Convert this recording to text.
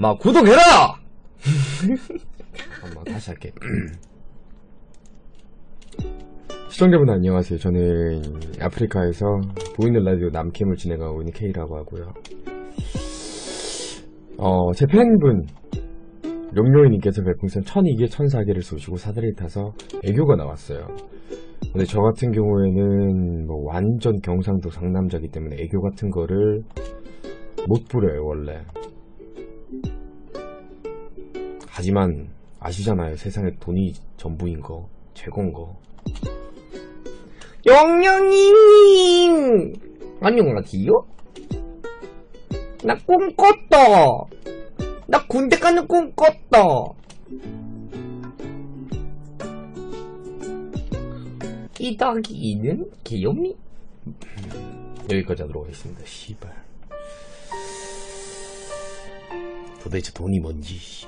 마 구독해라! 한번 다시 할게. 시청자분 안녕하세요. 저는 아프리카에서 보이는 라디오 남캠을 진행하고 있는 K라고 하고요. 어, 제 팬분, 용용이님께서 별풍선 천이개 천사개를 쏘시고 사다리 타서 애교가 나왔어요. 근데 저 같은 경우에는 뭐 완전 경상도 상남자기 때문에 애교 같은 거를 못 부려요, 원래. 하지만 아시잖아요. 세상에 돈이 전부인 거, 최고인 거. 영영님! 안녕하세요? 나 꿈 꿨다! 나 군대 가는 꿈 꿨다! 이 닭이 는 귀엽니? 여기까지 하도록 하겠습니다. 씨발. 도대체 돈이 뭔지. 씨.